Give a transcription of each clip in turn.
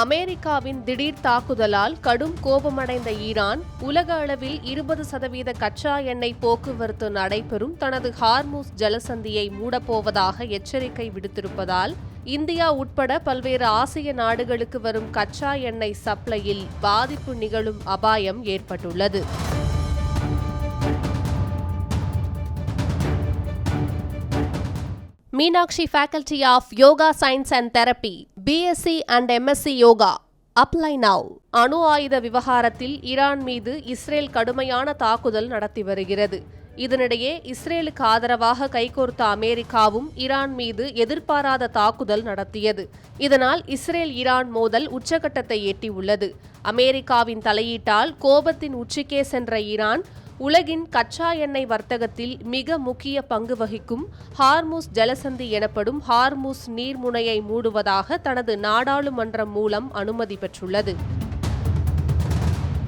அமெரிக்காவின் திடீர் தாக்குதலால் கடும் கோபமடைந்த ஈரான் உலக அளவில் இருபது சதவீத கச்சா எண்ணெய் போக்குவரத்து நடைபெறும். தனது ஹார்மூஸ் ஜலசந்தியை மூடப்போவதாக எச்சரிக்கை விடுத்திருப்பதால் இந்தியா உட்பட பல்வேறு ஆசிய நாடுகளுக்கு வரும் கச்சா எண்ணெய் சப்ளையில் பாதிப்பு நிகழும் அபாயம் ஏற்பட்டுள்ளது. Meenakshi faculty of yoga science and therapy BSc and MSc yoga apply now அணு ஆயுத விவகாரத்தில் ஈரான் மீது இஸ்ரேல் கடுமையான தாக்குதல் நடத்தி வருகிறது. இதனிடையே இஸ்ரேலுக்கு ஆதரவாக கைகோர்த்த அமெரிக்காவும் ஈரான் மீது எதிர்பாராத தாக்குதல் நடத்தியது. இதனால் இஸ்ரேல் ஈரான் மோதல் உச்சகட்டத்தை எட்டியுள்ளது. அமெரிக்காவின் தலையீட்டால் கோபத்தின் உச்சிக்கே சென்ற ஈரான் உலகின் கச்சா எண்ணெய் வர்த்தகத்தில் மிக முக்கிய பங்கு வகிக்கும் ஹார்மூஸ் ஜலசந்தி எனப்படும் ஹார்மூஸ் நீர்முனையை மூடுவதாக தனது நாடாளுமன்றம் மூலம் அனுமதி பெற்றுள்ளது.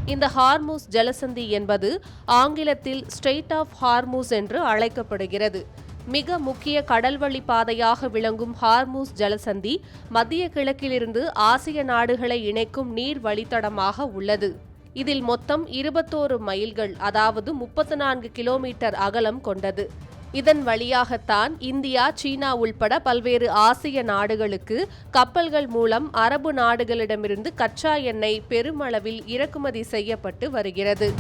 இந்த ஹார்மூஸ் ஜலசந்தி என்பது ஆங்கிலத்தில் ஸ்ட்ரெயிட் ஆஃப் ஹார்மூஸ் என்று அழைக்கப்படுகிறது. மிக முக்கிய கடல்வழி பாதையாக விளங்கும் ஹார்மூஸ் ஜலசந்தி மத்திய கிழக்கிலிருந்து ஆசிய நாடுகளை இணைக்கும் நீர் வழித்தடமாக உள்ளது. இதில் மொத்தம் இருபத்தோரு மைல்கள் அதாவது முப்பத்து நான்கு கிலோமீட்டர் அகலம் கொண்டது. இதன் வழியாகத்தான் இந்தியா சீனா உள்பட பல்வேறு ஆசிய நாடுகளுக்கு கப்பல்கள் மூலம் அரபு நாடுகளிடமிருந்து கச்சா எண்ணெய் பெருமளவில் இறக்குமதி செய்யப்பட்டு வருகிறது.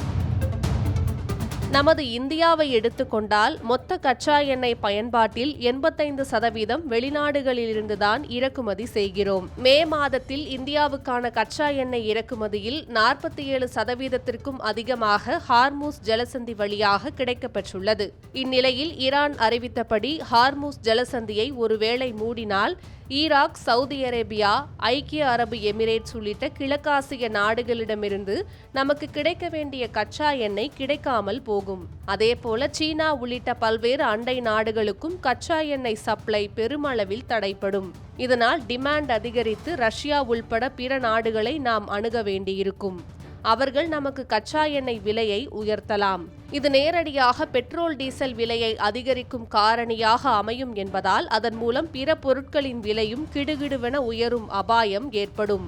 நமது இந்தியாவை எடுத்துக்கொண்டால் மொத்த கச்சா எண்ணெய் பயன்பாட்டில் எண்பத்தைந்து சதவீதம் வெளிநாடுகளிலிருந்துதான் இறக்குமதி செய்கிறோம். மே மாதத்தில் இந்தியாவுக்கான கச்சா எண்ணெய் இறக்குமதியில் நாற்பத்தி ஏழு சதவீதத்திற்கும் அதிகமாக ஹார்மூஸ் ஜலசந்தி வழியாக கிடைக்கப்பெற்றுள்ளது. இந்நிலையில் ஈரான் அறிவித்தபடி ஹார்மூஸ் ஜலசந்தியை ஒருவேளை மூடினால் ஈராக் சவுதி அரேபியா ஐக்கிய அரபு எமிரேட்ஸ் உள்ளிட்ட கிழக்காசிய நாடுகளிடமிருந்து நமக்கு கிடைக்க வேண்டிய கச்சா எண்ணெய் கிடைக்காமல் போகும். அதேபோல சீனா உள்ளிட்ட பல்வேறு அண்டை நாடுகளுக்கும் கச்சா எண்ணெய் சப்ளை பெருமளவில் தடைப்படும் இதனால் டிமாண்ட் அதிகரித்து ரஷ்யா உள்பட பிற நாடுகளை நாம் அணுக வேண்டியிருக்கும். அவர்கள் நமக்கு கச்சா எண்ணெய் விலையை உயர்த்தலாம். இது நேரடியாக பெட்ரோல் டீசல் விலையை அதிகரிக்கும் காரணியாக அமையும் என்பதால் அதன் மூலம் பிற பொருட்களின் விலையும் கிடுகிடுவென உயரும் அபாயம் ஏற்படும்.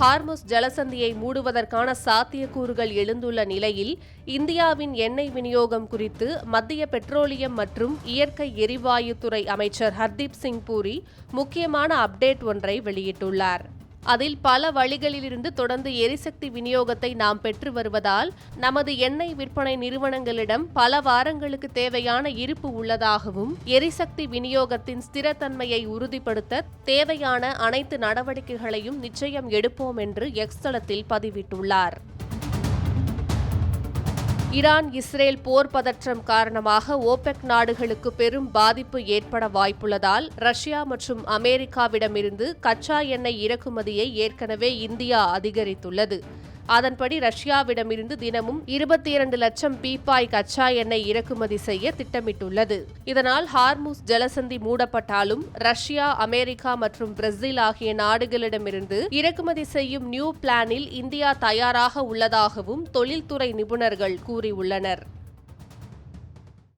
ஹார்முஸ் ஜலசந்தியை மூடுவதற்கான சாத்தியக்கூறுகள் எழுந்துள்ள நிலையில் இந்தியாவின் எண்ணெய் விநியோகம் குறித்து மத்திய பெட்ரோலியம் மற்றும் இயற்கை எரிவாயுத்துறை அமைச்சர் ஹர்தீப் சிங் பூரி முக்கியமான அப்டேட் ஒன்றை வெளியிட்டுள்ளார். அதில் பல வழிகளிலிருந்து தொடர்ந்து எரிசக்தி விநியோகத்தை நாம் பெற்று வருவதால் நமது எண்ணெய் விற்பனை நிறுவனங்களிடம் பல வாரங்களுக்கு தேவையான இருப்பு உள்ளதாகவும் எரிசக்தி விநியோகத்தின் ஸ்திரத்தன்மையை உறுதிப்படுத்த தேவையான அனைத்து நடவடிக்கைகளையும் நிச்சயம் எடுப்போம் என்று எக்ஸ் தளத்தில் பதிவிட்டுள்ளார். ஈரான் இஸ்ரேல் போர் பதற்றம் காரணமாக ஓபெக் நாடுகளுக்கு பெரும் பாதிப்பு ஏற்பட வாய்ப்புள்ளதால் ரஷ்யா மற்றும் அமெரிக்காவிடமிருந்து கச்சா எண்ணெய் இறக்குமதியை ஏற்கனவே இந்தியா அதிகரித்துள்ளது. அதன்படி ரஷ்யாவிடமிருந்து தினமும் இருபத்தி இரண்டு லட்சம் பீப்பாய் கச்சா எண்ணெய் இறக்குமதி செய்ய திட்டமிட்டுள்ளது. இதனால் ஹார்முஸ் ஜலசந்தி மூடப்பட்டாலும் ரஷ்யா அமெரிக்கா மற்றும் பிரேசில் ஆகிய நாடுகளிடமிருந்து இறக்குமதி செய்யும் நியூ பிளானில் இந்தியா தயாராக உள்ளதாகவும் தொழில்துறை நிபுணர்கள் கூறியுள்ளனர்.